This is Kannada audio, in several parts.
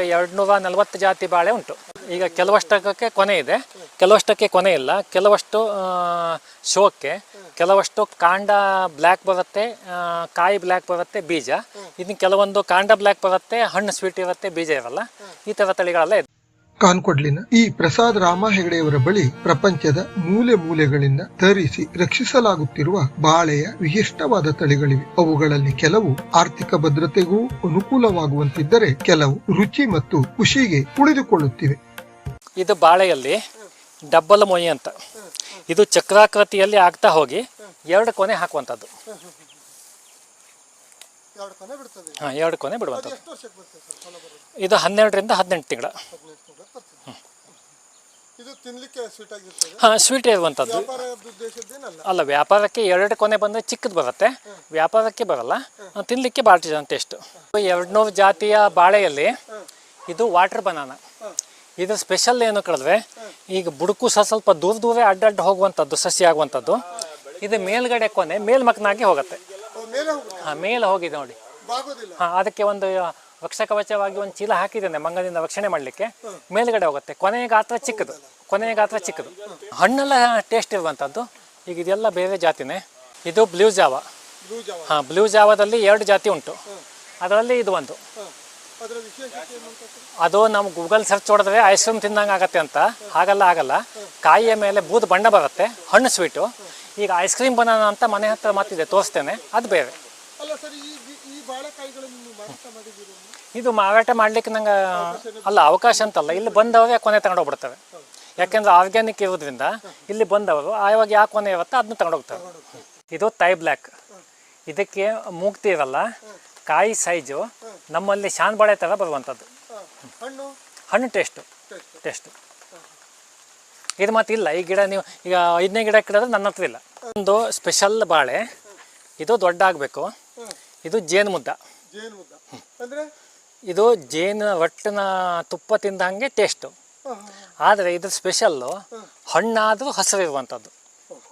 ಈಗ ಎರಡು ನೂರ ನಲವತ್ತು ಜಾತಿ ಬಾಳೆ ಉಂಟು. ಈಗ ಕೆಲವಷ್ಟಕ್ಕೆ ಕೊನೆ ಇದೆ. ಕೆಲವಷ್ಟಕ್ಕೆ ಕೊನೆ ಇಲ್ಲ. ಕೆಲವಷ್ಟು ಶೋಕ್ಕೆ, ಕೆಲವಷ್ಟು ಕಾಂಡ ಬ್ಲ್ಯಾಕ್ ಬರುತ್ತೆ ಕಾಯಿ ಬ್ಲ್ಯಾಕ್ ಬರುತ್ತೆ ಬೀಜ. ಇನ್ನು ಕೆಲವೊಂದು ಕಾಂಡ ಬ್ಲ್ಯಾಕ್ ಬರುತ್ತೆ, ಹಣ್ಣು ಸ್ವೀಟ್ ಇರುತ್ತೆ ಬೀಜ ಇರಲ್ಲ. ಈ ಥರ ತಳಿಗಳೆಲ್ಲ ಇದೆ. ಕಾನ್ಕೊಡ್ಲಿನ ಈ ಪ್ರಸಾದ್ ರಾಮ ಹೆಗಡೆಯವರ ಬಳಿ ಪ್ರಪಂಚದ ಮೂಲೆ ಮೂಲೆಗಳಿಂದ ತರಿಸಿ ರಕ್ಷಿಸಲಾಗುತ್ತಿರುವ ಬಾಳೆಯ ವಿಶಿಷ್ಟವಾದ ತಳಿಗಳಿವೆ. ಅವುಗಳಲ್ಲಿ ಕೆಲವು ಆರ್ಥಿಕ ಭದ್ರತೆಗೂ ಅನುಕೂಲವಾಗುವಂತಿದ್ದರೆ ಕೆಲವು ರುಚಿ ಮತ್ತು ಖುಷಿಗೆ ಉಳಿದುಕೊಳ್ಳುತ್ತಿವೆ. ಇದು ಬಾಳೆಯಲ್ಲಿ ಡಬ್ಬಲ ಮೊಯಿ ಅಂತ ಇದು ಚಕ್ರಾಕೃತಿಯಲ್ಲಿ ಆಗ್ತಾ ಹೋಗಿ ಎರಡು ಕೊನೆ ಹಾಕುವಂಥದ್ದು. ಎರಡು ಕೊನೆ ಬಿಡ್ತದೆ. ಹಾಂ ಎರಡು ಕೊನೆ ಬಿಡುವಂಥದ್ದು. ಎಷ್ಟು ವರ್ಷಕ್ಕೆ ಬರ್ತದೆ ಸರ್ ಫಲ ಬರೋದು? ಇದು ಹನ್ನೆರಡರಿಂದ ಹದಿನೆಂಟು ತಿಂಗಳ. ಹದಿನೈದು ತಿಂಗಳು ಬರ್ತದೆ. ಇದು ತಿನ್ಲಿಕ್ಕೆ ಸ್ವೀಟ್ ಆಗಿರ್ತದೆ? ಹಾಂ ಸ್ವೀಟ್ ಇರುವಂಥದ್ದು. ಉದ್ದೇಶದ್ದೇನಲ್ಲ ಅಲ್ಲ ವ್ಯಾಪಾರಕ್ಕೆ ಎರಡು ಕೊನೆ ಬಂದರೆ ಚಿಕ್ಕದು ಬರುತ್ತೆ. ವ್ಯಾಪಾರಕ್ಕೆ ಬರಲ್ಲ. ತಿನ್ನಲಿಕ್ಕೆ ಭಾಳ ಟೇಸ್ಟ್. ಎರಡು ನೂರು ಜಾತಿಯ ಬಾಳೆಯಲ್ಲಿ ಇದು ವಾಟರ್ ಬನಾನ ಇದು ಸ್ಪೆಷಲ್ ಏನು ಕಳೆದ್ರೆ ಈಗ ಬುಡುಕು ಸಹ ಸ್ವಲ್ಪ ದೂರ ದೂರ ಅಡ್ಡಡ್ಡ ಹೋಗುವಂಥದ್ದು ಸಸಿ ಆಗುವಂಥದ್ದು. ಇದು ಮೇಲ್ಗಡೆ ಕೊನೆ ಮೇಲ್ಮಕ್ನಾಗಿ ಹೋಗುತ್ತೆ. ಹಾಂ ಮೇಲೆ ಹೋಗಿದೆ ನೋಡಿ. ಅದಕ್ಕೆ ಒಂದು ವೃಕ್ಷ ಕವಚವಾಗಿ ಒಂದು ಚೀಲ ಹಾಕಿದ್ದೇನೆ ಮಂಗದಿಂದ ರಕ್ಷಣೆ ಮಾಡಲಿಕ್ಕೆ. ಮೇಲ್ಗಡೆ ಹೋಗುತ್ತೆ. ಕೊನೆಯ ಗಾತ್ರ ಚಿಕ್ಕದು. ಕೊನೆಯ ಗಾತ್ರ ಚಿಕ್ಕದು. ಹಣ್ಣೆಲ್ಲ ಟೇಸ್ಟ್ ಇರುವಂಥದ್ದು. ಈಗ ಇದೆಲ್ಲ ಬೇರೆ ಜಾತಿನೇ. ಇದು ಬ್ಲೂ ಜಾವ. ಹಾಂ ಬ್ಲೂ ಜಾವದಲ್ಲಿ ಎರಡು ಜಾತಿ ಉಂಟು. ಅದರಲ್ಲಿ ಇದು ಒಂದು? ಅದು ನಮ್ಮ ಗೂಗಲ್ ಸರ್ಚ್ ಹೊಡೆದ್ರೆ ಐಸ್ ಕ್ರೀಮ್ ತಿಂದಂಗೆ ಆಗತ್ತೆ ಅಂತ. ಹಾಗಲ್ಲ ಆಗಲ್ಲ. ಕಾಯಿಯ ಮೇಲೆ ಬೂದು ಬಣ್ಣ ಬರುತ್ತೆ. ಹಣ್ಣು ಸ್ವೀಟು ಈಗ ಐಸ್ ಕ್ರೀಮ್ ಬನಾನ ಅಂತ ಮನೆ ಹತ್ರ ಮಾತಿದೆ ತೋರಿಸ್ತೇನೆ. ಅದು ಬೇರೆ ಅಲ್ಲ ಸರ್ ಈ ಬಿ- ಈ ಬಾಳೆಕಾಯಿಗಳನ್ನು ನೀವು ಮಾರಾಟ ಮಾಡಿದ್ದೀರಿ ಇದು ಮಾರಾಟ ಮಾಡ್ಲಿಕ್ಕೆ ನಂಗೆ ಅಲ್ಲ ಅವಕಾಶ ಅಂತಲ್ಲ. ಇಲ್ಲಿ ಬಂದವರೇ ಕೊನೆ ತಗೊಂಡೋಗ್ಬಿಡ್ತವೆ. ಯಾಕೆಂದ್ರೆ ಆರ್ಗ್ಯಾನಿಕ್ ಇರೋದ್ರಿಂದ ಇಲ್ಲಿ ಬಂದವರು ಆವಾಗ ಯಾಕೆ ಕೊನೆ ಇರುತ್ತೆ ಅದನ್ನ ತಗೊಂಡೋಗ್ತವೆ ಇದು ತೈ ಬ್ಲ್ಯಾಕ್ ಇದಕ್ಕೆ ಮೂಗ್ತಿ ಇರಲ್ಲ. ಕಾಯಿ ಸೈಜು ನಮ್ಮಲ್ಲಿ ಶಾನ್ ಬಾಳೆ ಥರ ಬರುವಂಥದ್ದು. ಹಣ್ಣು? ಟೇಸ್ಟು ಟೇಸ್ಟ್ ಇದು ಮತ್ತೆ ಇಲ್ಲ. ಈ ಗಿಡ ನೀವು ಈಗ ಐದನೇ ಗಿಡ ಕಿಡಿದ್ರೆ ನನ್ನ ಹತ್ರ ಇಲ್ಲ. ಒಂದು ಸ್ಪೆಷಲ್ ಬಾಳೆ. ಇದು ದೊಡ್ಡ ಆಗಬೇಕು ಇದು ಜೇನು ಮುದ್ದ. ಇದು ಜೇನು ರೊಟ್ಟಿನ ತುಪ್ಪ ತಿಂದ ಹಾಗೆ ಟೇಸ್ಟು ಆದರೆ ಇದ್ರ ಸ್ಪೆಷಲ್ಲು ಹಣ್ಣಾದರೂ ಹಸಿರಿರುವಂಥದ್ದು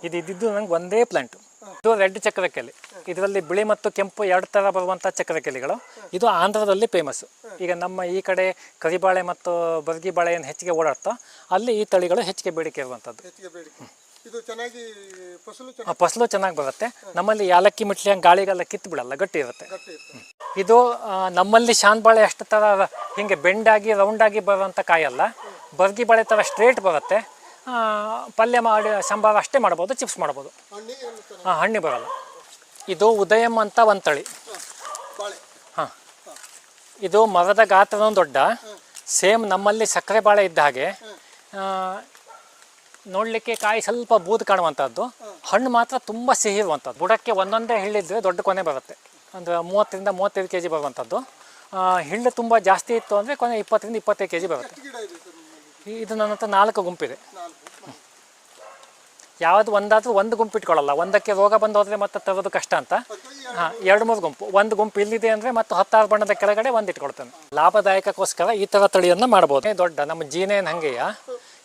ಇದು ಇದ್ದಿದ್ದು ನಂಗೆ ಒಂದೇ ಪ್ಲಾಂಟು ಇದು ರೆಡ್ ಚಕ್ರಕೆಲಿ ಇದರಲ್ಲಿ ಬಿಳಿ ಮತ್ತು ಕೆಂಪು ಎರಡು ಥರ ಬರುವಂಥ ಚಕ್ರಕೆಲಿಗಳು ಇದು ಆಂಧ್ರದಲ್ಲಿ ಫೇಮಸ್ಸು ಈಗ ನಮ್ಮ ಈ ಕಡೆ ಕರಿಬಾಳೆ ಮತ್ತು ಬರ್ಗಿ ಬಾಳೆ ಏನು ಹೆಚ್ಚಿಗೆ ಓಡಾಡ್ತೋ ಅಲ್ಲಿ ಈ ತಳಿಗಳು ಹೆಚ್ಚಿಗೆ ಬೇಡಿಕೆ ಇರುವಂಥದ್ದು. ಇದು ಚೆನ್ನಾಗಿ ಫಸಲು ಚೆನ್ನಾಗಿ ಫಸಲು ಚೆನ್ನಾಗಿ ಬರುತ್ತೆ. ನಮ್ಮಲ್ಲಿ ಯಾಲಕ್ಕಿ ಮಿಟ್ಲಿ ಹಂಗೆ ಗಾಳಿಗೆಲ್ಲ ಕಿತ್ತು ಬಿಡಲ್ಲ ಗಟ್ಟಿ ಇರುತ್ತೆ. ಗಟ್ಟಿ ಇರ್ತದೆ ಇದು ಆ, ನಮ್ಮಲ್ಲಿ ಶಾನ್ ಬಾಳೆ ಅಷ್ಟು ಥರ ಹಿಂಗೆ ಬೆಂಡಾಗಿ ರೌಂಡಾಗಿ ಬರುವಂಥ ಕಾಯಲ್ಲ. ಬರ್ಗಿ ಬಾಳೆ ಥರ ಸ್ಟ್ರೇಟ್ ಬರುತ್ತೆ. ಆ, ಪಲ್ಯ ಮಾಡಿ ಸಾಂಬಾರು ಅಷ್ಟೇ ಮಾಡ್ಬೋದು ಚಿಪ್ಸ್ ಮಾಡ್ಬೋದು. ಹಣ್ಣಿಗೆ ಏನು ಚೆನ್ನಾಗಿ ಹಾಂ ಹಣ್ಣಿ ಬರಲ್ಲ. ಇದು ಉದಯಂ ಅಂತ ಒಂದು ತಳಿ ಬಾಳೆ. ಹಾಂ. ಇದು ಮರದ ಗಾತ್ರನೂ ದೊಡ್ಡ. ಸೇಮ್ ನಮ್ಮಲ್ಲಿ ಸಕ್ಕರೆ ಬಾಳೆ ಇದ್ದ ಹಾಗೆ. ಆ, ನೋಡಲಿಕ್ಕೆ ಕಾಯಿ ಸ್ವಲ್ಪ ಬೂದು ಕಾಣುವಂಥದ್ದು. ಹಣ್ಣು ಮಾತ್ರ ತುಂಬ ಸಿಹಿ ಇರುವಂಥದ್ದು. ಬುಡಕ್ಕೆ ಒಂದೊಂದೇ ಹಿಳ್ಳಿದ್ರೆ ದೊಡ್ಡ ಕೊನೆ ಬರುತ್ತೆ. ಒಂದು ಮೂವತ್ತರಿಂದ ಮೂವತ್ತೈದು ಕೆ ಜಿ ಬರುವಂಥದ್ದು ಹಿಳ್ಳು ತುಂಬ ಜಾಸ್ತಿ ಇತ್ತು ಅಂದರೆ ಕೊನೆ ಇಪ್ಪತ್ತರಿಂದ ಇಪ್ಪತ್ತೈದು ಕೆ ಜಿ ಬರುತ್ತೆ ಇದೆ ನನ್ನ ಹತ್ರ ನಾಲ್ಕು ಗುಂಪಿದೆ. ಯಾವುದು ಒಂದಾದರೂ ಒಂದು ಗುಂಪು ಇಟ್ಕೊಳ್ಳಲ್ಲ. ಒಂದಕ್ಕೆ ರೋಗ ಬಂದು ಹೋದರೆ ಮತ್ತೆ ತರೋದು ಕಷ್ಟ ಅಂತ. ಹಾಂ ಎರಡು ಮೂರು ಗುಂಪು. ಒಂದು ಗುಂಪು ಇಲ್ಲಿದೆ ಅಂದರೆ ಮತ್ತು ಹತ್ತಾರು ಬಣ್ಣದ ಕೆಳಗಡೆ ಒಂದು ಇಟ್ಕೊಳ್ತೇನೆ. ಲಾಭದಾಯಕಕ್ಕೋಸ್ಕರ ಈ ಥರ ತಳಿಯನ್ನು ಮಾಡ್ಬೋದು. ದೊಡ್ಡ ನಮ್ಮ ಜೀನೇನು ಹಂಗೆಯ?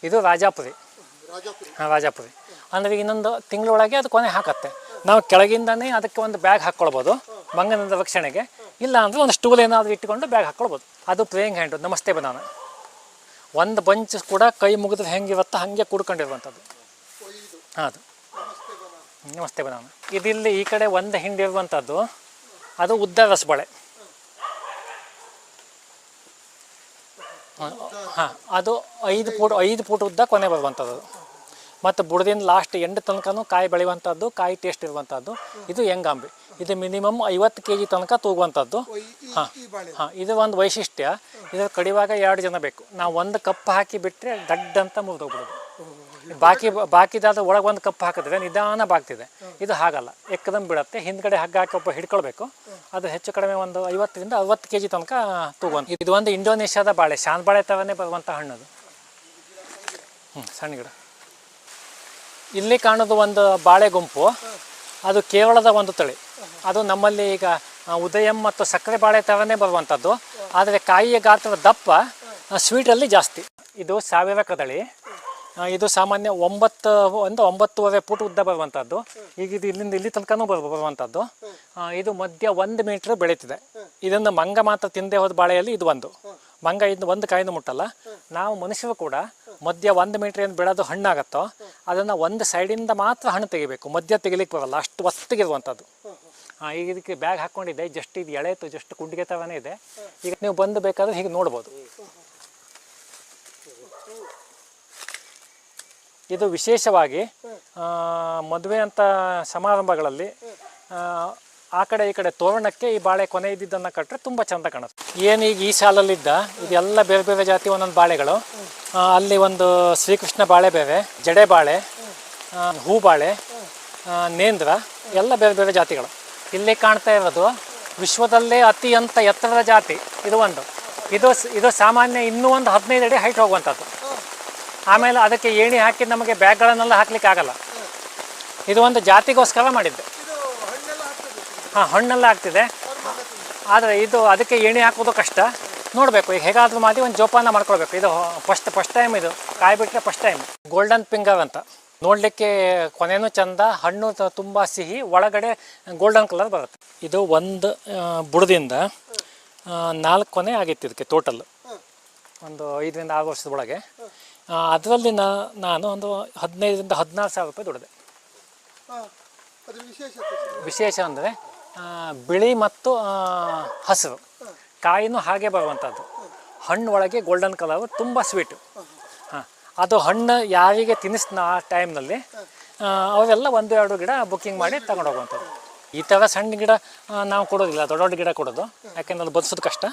ಇದು ರಾಜಾಪುರಿ. ಹಾಂ, ರಾಜಾಪುರಿ. ಅಂದರೆ ಇನ್ನೊಂದು ತಿಂಗಳೊಳಗೆ ಅದು ಕೊನೆ ಹಾಕತ್ತೆ. ನಾವು ಕೆಳಗಿಂದನೇ ಅದಕ್ಕೆ ಒಂದು ಬ್ಯಾಗ್ ಹಾಕ್ಕೊಳ್ಬೋದು ಮಂಗನದ ರಕ್ಷಣೆಗೆ. ಇಲ್ಲ ಅಂದರೆ ಒಂದು ಸ್ಟೂಲ್ ಏನಾದರೂ ಇಟ್ಕೊಂಡು ಬ್ಯಾಗ್ ಹಾಕ್ಕೊಳ್ಬೋದು. ಅದು ಪ್ಲೇಯಿಂಗ್ ಹ್ಯಾಂಡು ನಮಸ್ತೆ ಬನಾನ ಒಂದು ಬಂಚ್ ಕೂಡ ಕೈ ಮುಗಿದ್ರೆ ಹೆಂಗಿರುತ್ತೋ ಹಾಗೆ ಕೂಡ್ಕೊಂಡಿರುವಂಥದ್ದು. ಹಾಂ ಅದು ನಮಸ್ತೆ ಬನ ನಮಸ್ತೆ ಬನಾನ ಇದಿಲ್ಲಿ ಈ ಕಡೆ ಒಂದು ಹಿಂಡಿ ಇರುವಂಥದ್ದು. ಅದು ಉದ್ದ ರಸಬಳೆ. ಹಾಂ, ಅದು ಐದು ಫೂಟ್ ಐದು ಫೂಟ್ ಉದ್ದ ಕೊನೆ ಬರುವಂಥದ್ದು. ಮತ್ತು ಬುಡದಿಂದ ಲಾಸ್ಟ್ ಎಂಡ್ ತನಕನೂ ಕಾಯಿ ಬೆಳೆಯುವಂಥದ್ದು ಕಾಯಿ ಟೇಸ್ಟ್ ಇರುವಂಥದ್ದು. ಇದು ಹೆಂಗಾಂಬಿ. ಇದು ಮಿನಿಮಮ್ ಐವತ್ತು ಕೆ ಜಿ ತನಕ ತೂಗುವಂಥದ್ದು. ಹಾಂ ಹಾಂ ಇದು ಒಂದು ವೈಶಿಷ್ಟ್ಯ. ಇದು ಕಡಿವಾಗ ಎರಡು ಜನ ಬೇಕು. ನಾವು ಒಂದು ಕಪ್ ಹಾಕಿ ಬಿಟ್ಟರೆ ದಡ್ಡ ಅಂತ ಮುರಿದೋಗ್ಬಿಡೋದು. ಬಾಕಿ ಬಾಕಿದಾದ ಒಳಗೆ ಒಂದು ಕಪ್ ಹಾಕಿದ್ರೆ ನಿಧಾನ ಬಾಗ್ತಿದೆ. ಇದು ಹಾಗಲ್ಲ. ಎಕ್ಕದಮ್ ಬಿಡುತ್ತೆ. ಹಿಂದ್ಗಡೆ ಹಗ್ಗ ಹಾಕಿ ಒಬ್ಬ ಹಿಡ್ಕೊಳ್ಬೇಕು. ಅದು ಹೆಚ್ಚು ಕಡಿಮೆ ಒಂದು ಐವತ್ತರಿಂದ ಅರವತ್ತು ಕೆ ಜಿ ತನಕ ತೂಗುವಂಥ ಇದು ಒಂದು ಇಂಡೋನೇಷ್ಯಾದ ಬಾಳೆ. ಶಾನ್ ಬಾಳೆ ಥರನೇ ಬರುವಂಥ ಹಣ್ಣು ಅದು ಹ್ಞೂ ಸಣ್ಣ ಗಿಡ. ಇಲ್ಲಿ ಕಾಣೋದು ಒಂದು ಬಾಳೆ ಗುಂಪು. ಅದು ಕೇರಳದ ಒಂದು ತಳಿ. ಅದು ನಮ್ಮಲ್ಲಿ ಈಗ ಉದಯಂ ಮತ್ತು ಸಕ್ಕರೆ ಬಾಳೆ ಥರನೇ ಬರುವಂಥದ್ದು. ಆದರೆ ಕಾಯಿಯ ಗಾತ್ರದ ದಪ್ಪ ಸ್ವೀಟಲ್ಲಿ ಜಾಸ್ತಿ. ಇದು ಸಾವಿರ ಕದಳಿ. ಇದು ಸಾಮಾನ್ಯ ಒಂಬತ್ತು, ಒಂದು ಒಂಬತ್ತುವರೆ ಫುಟ್ ಉದ್ದ ಬರುವಂಥದ್ದು. ಈಗ ಇದು ಇಲ್ಲಿಂದ ಇಲ್ಲಿ ತನಕನೂ ಬರ್, ಬರುವಂಥದ್ದು. ಇದು ಮಧ್ಯ ಒಂದು ಮೀಟ್ರ್ ಬೆಳೀತಿದೆ. ಇದನ್ನು ಮಂಗ ಮಾತ್ರ ತಿಂದೇ ಹೋದ ಬಾಳೆಯಲ್ಲಿ ಇದು ಒಂದು. ಮಂಗ ಇದು ಒಂದು ಕಾಯಿನೂ ಮುಟ್ಟಲ್ಲ. ನಾವು ಮನುಷ್ಯರು ಕೂಡ ಮಧ್ಯ ಒಂದು ಮೀಟ್ರ್ ಏನು ಬೆಳೆದು ಹಣ್ಣಾಗತ್ತೋ ಅದನ್ನು ಒಂದು ಸೈಡಿಂದ ಮಾತ್ರ ಹಣ್ಣು ತೆಗಿಬೇಕು. ಮಧ್ಯ ತೆಗಿಲಿಕ್ಕೆ ಬರಲ್ಲ. ಅಷ್ಟು ಒತ್ತಿಗಿರುವಂಥದ್ದು ಹಾಂ ಈಗ ಇದಕ್ಕೆ ಬ್ಯಾಗ್ ಹಾಕ್ಕೊಂಡಿದ್ದೆ ಜಸ್ಟ್ ಇದು ಎಳೆತು ಜಸ್ಟ್ ಕುಂಡಿಗೆ ಥರನೇ ಇದೆ. ಈಗ ನೀವು ಬಂದು ಬೇಕಾದ್ರೆ ಹೀಗೆ ನೋಡ್ಬೋದು. ಇದು ವಿಶೇಷವಾಗಿ ಮದುವೆ ಅಂತ ಸಮಾರಂಭಗಳಲ್ಲಿ ಆ, ಕಡೆ ಈ ಕಡೆ ತೋರಣಕ್ಕೆ ಈ ಬಾಳೆ ಕೊನೆ ಇದ್ದಿದ್ದನ್ನು ಕಟ್ಟರೆ ತುಂಬ ಚಂದ ಕಾಣುತ್ತೆ. ಏನು ಈಗ ಈ ಸಾಲಲ್ಲಿದ್ದ ಇದೆಲ್ಲ ಬೇರೆ ಬೇರೆ ಜಾತಿ ಒಂದೊಂದು ಬಾಳೆಗಳು. ಅಲ್ಲಿ ಒಂದು ಶ್ರೀಕೃಷ್ಣ ಬಾಳೆ ಬೇರೆ ಜಡೆ ಬಾಳೆ ಹೂ ಬಾಳೆ ನೇಂದ್ರ ಎಲ್ಲ ಬೇರೆ ಬೇರೆ ಜಾತಿಗಳು. ಇಲ್ಲಿ ಕಾಣ್ತಾ ಇರೋದು ವಿಶ್ವದಲ್ಲೇ ಅತ್ಯಂತ ಎತ್ತರದ ಜಾತಿ. ಇದು ಒಂದು. ಇದು ಇದು ಸಾಮಾನ್ಯ ಇನ್ನೂ ಒಂದು ಹದಿನೈದು ಅಡಿ ಹೈಟ್ ಹೋಗುವಂಥದ್ದು. ಆಮೇಲೆ ಅದಕ್ಕೆ ಏಣಿ ಹಾಕಿ ನಮಗೆ ಬ್ಯಾಗ್ಗಳನ್ನೆಲ್ಲ ಹಾಕ್ಲಿಕ್ಕೆ ಆಗಲ್ಲ ಇದು ಒಂದು ಜಾತಿಗೋಸ್ಕರ ಮಾಡಿದ್ದೆ. ಹಾಂ ಹಣ್ಣೆಲ್ಲ ಆಗ್ತಿದೆ. ಆದರೆ ಇದು ಅದಕ್ಕೆ ಏಣಿ ಹಾಕೋದು ಕಷ್ಟ. ನೋಡಬೇಕು ಈಗ ಹೇಗಾದರೂ ಮಾಡಿ ಒಂದು ಜೋಪಾನ ಮಾಡ್ಕೊಳ್ಬೇಕು. ಇದು ಫಸ್ಟ್ ಫಸ್ಟ್ ಟೈಮ್ ಇದು. ಕಾಯಿ ಬಿಟ್ಟರೆ ಫಸ್ಟ್ ಟೈಮ್ ಗೋಲ್ಡನ್ ಪಿಂಗರ್ ಅಂತ. ನೋಡಲಿಕ್ಕೆ ಕೊನೆನೂ ಚಂದ ಹಣ್ಣು ತುಂಬ ಸಿಹಿ ಒಳಗಡೆ ಗೋಲ್ಡನ್ ಕಲರ್ ಬರುತ್ತೆ. ಇದು ಒಂದು ಬುಡದಿಂದ ನಾಲ್ಕು ಕೊನೆ ಆಗಿತ್ತು ಇದಕ್ಕೆ ಟೋಟಲ್ ಒಂದು ಐದರಿಂದ ಆರು ವರ್ಷದ ಒಳಗೆ. ಅದರಲ್ಲಿ ನಾನು ಒಂದು ಹದಿನೈದರಿಂದ ಹದಿನಾರು ಸಾವಿರ ರೂಪಾಯಿ ದುಡಿದೆ. ವಿಶೇಷ ಅಂದರೆ ಬಿಳಿ ಮತ್ತು ಹಸಿರು. ಕಾಯಿನೂ ಹಾಗೆ ಬರುವಂಥದ್ದು. ಹಣ್ಣು ಒಳಗೆ ಗೋಲ್ಡನ್ ಕಲರ್ ತುಂಬ ಸ್ವೀಟು ಹಾಂ ಅದು ಹಣ್ಣು ಯಾರಿಗೆ ತಿನ್ನಿಸ್ನ ಆ ಟೈಮ್ನಲ್ಲಿ ಅವೆಲ್ಲ ಒಂದು ಎರಡು ಗಿಡ ಬುಕ್ಕಿಂಗ್ ಮಾಡಿ ತಗೊಂಡು ಹೋಗುವಂಥದ್ದು. ಈ ಥರ ಸಣ್ಣ ಗಿಡ ನಾವು ಕೊಡೋದಿಲ್ಲ ದೊಡ್ಡ ದೊಡ್ಡ ಗಿಡ ಕೊಡೋದು. ಯಾಕೆಂದ್ರೆ ಅದು ಬದುಸೋದು ಕಷ್ಟ.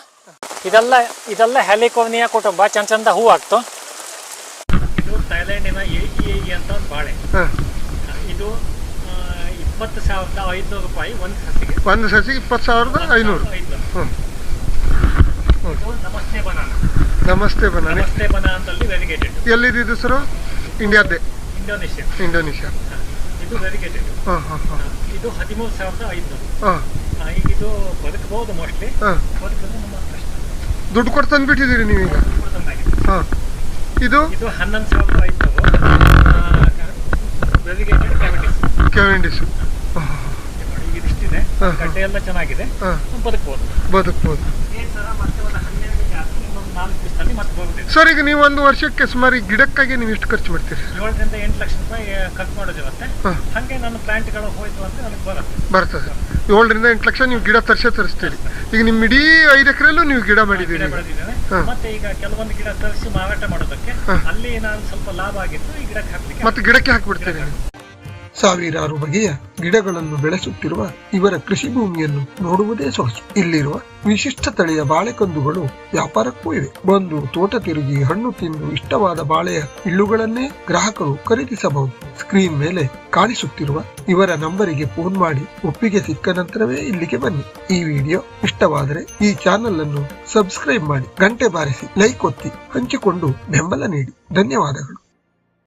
ಇದೆಲ್ಲ ಇದೆಲ್ಲ ಹೆಲಿಕೋನಿಯ ಕುಟುಂಬ ಚಂದ ಚಂದ ಹೂ ಆಗ್ತು. ಇದು ಥೈಲ್ಯಾಂಡಿನ ಎ ಇ ಅಂತ ಒಂದು ಬಾಳೆ ಇದು ಇಪ್ಪತ್ತು ಸಾವಿರದ ಐದುನೂರು ರೂಪಾಯಿ ಒಂದು ಸಸಿಗೆ ಒಂದು ಸಸಿ ಇಪ್ಪತ್ತು ಸಾವಿರದ ಐನೂರು. ಹ್ಞೂ ಇದು ನಮಸ್ತೆ ಬನಾನ ನಮಸ್ತೆ ಬನಾನೆ. ನಮಸ್ತೆ ಬನಾನದಲ್ಲಿ ವೆರಿಗೇಟೆಡ್. ಎಲ್ಲಿದ್ದು ಸರ್? ಇಂಡಿಯಾದ್ದೇ? ಇಂಡೋನೇಷ್ಯಾ. ಇಂಡೋನೇಷ್ಯಾ. ಇದು ವೆರಿಗೇಟೆಡ್. ಹಾಂ ಹಾಂ ಹಾಂ. ಇದು ಹದಿಮೂರು ಸಾವಿರದ ಐದುನೂರು ಹಾಂ. ಈಗ ಇದು ಬದುಕಬಹುದು ಮೋಸ್ಟ್ಲಿ. ಹಾಂ. ಬದುಕೋದು ನಮ್ಮ ಕಷ್ಟ. ದುಡ್ಡು ಕೊಟ್ಟು ತಂದ್ಬಿಟ್ಟಿದ್ದೀರಿ ನೀವೀಗ. ಹಾಂ. ಇದು? ಇದು ಹನ್ನೊಂದು ಸಾವಿರದ ಐದುನೂರು ವೆರಿಗೇಟೆಡ್ ಕ್ಯಾವಿಟೀಸ್. ಕ್ಯಾವೆಂಡಿಸು ಹಾಂ. ಗಡ್ಡೆ ಎಲ್ಲ ಚೆನ್ನಾಗಿದೆ. ಬದುಕಬಹುದು ಬದುಕಬಹುದು ಸರ್ ಈಗ ನೀವು ಒಂದು ವರ್ಷಕ್ಕೆ ಸುಮಾರು ಈ ಗಿಡಕ್ಕಾಗಿ ನೀವು ಎಷ್ಟು ಖರ್ಚು ಮಾಡ್ತೀರಿ? ಏಳರಿಂದ ಎಂಟು ಲಕ್ಷ ರೂಪಾಯಿ ಖರ್ಚು ಮಾಡೋದಿರುತ್ತೆ ಹಂಗೆ ನನ್ನ ಪ್ಲಾಂಟ್ಗಳು ಹೋಯ್ತು ಅಂತ ನನಗೆ ಬರುತ್ತೆ. ಬರ್ತದೆ ಏಳರಿಂದ ಎಂಟು ಲಕ್ಷ ನೀವು ಗಿಡ ತರಿಸೇ ತರಿಸ್ತೀರಿ. ಈಗ ನಿಮ್ಮ ಇಡೀ ಐದು ಎಕರೆಲ್ಲೂ ನೀವು ಗಿಡ ಮಾಡಿದ್ದೀರಿ. ಮತ್ತೆ ಈಗ ಕೆಲವೊಂದು ಗಿಡ ತರಿಸಿ ಮಾರಾಟ ಮಾಡೋದಕ್ಕೆ ಅಲ್ಲಿ ನಾನು ಸ್ವಲ್ಪ ಲಾಭ ಆಗಿತ್ತು ಈ ಗಿಡಕ್ಕೆ ಹಾಕ್ಲಿಕ್ಕೆ ಮತ್ತೆ ಗಿಡಕ್ಕೆ ಹಾಕ್ಬಿಡ್ತೀರಿ ಸಾವಿರಾರು ಬಗೆಯ ಗಿಡಗಳನ್ನು ಬೆಳೆಸುತ್ತಿರುವ ಇವರ ಕೃಷಿ ಭೂಮಿಯನ್ನು ನೋಡುವುದೇ ಸೊಗಸು. ಇಲ್ಲಿರುವ ವಿಶಿಷ್ಟ ತಳಿಯ ಬಾಳೆಕಂದುಗಳು ವ್ಯಾಪಾರಕ್ಕೂ ಇವೆ. ಬಂದು ತೋಟ ತಿರುಗಿ ಹಣ್ಣು ತಿಂದು ಇಷ್ಟವಾದ ಬಾಳೆಯ ಇಳ್ಳುಗಳನ್ನೇ ಗ್ರಾಹಕರು ಖರೀದಿಸಬಹುದು. ಸ್ಕ್ರೀನ್ ಮೇಲೆ ಕಾಣಿಸುತ್ತಿರುವ ಇವರ ನಂಬರಿಗೆ ಫೋನ್ ಮಾಡಿ ಒಪ್ಪಿಗೆ ಸಿಕ್ಕ ನಂತರವೇ ಇಲ್ಲಿಗೆ ಬನ್ನಿ. ಈ ವಿಡಿಯೋ ಇಷ್ಟವಾದರೆ ಈ ಚಾನೆಲ್ ಅನ್ನು ಸಬ್ಸ್ಕ್ರೈಬ್ ಮಾಡಿ, ಗಂಟೆ ಬಾರಿಸಿ, ಲೈಕ್ ಒತ್ತಿ, ಹಂಚಿಕೊಂಡು ಬೆಂಬಲ ನೀಡಿ. ಧನ್ಯವಾದಗಳು.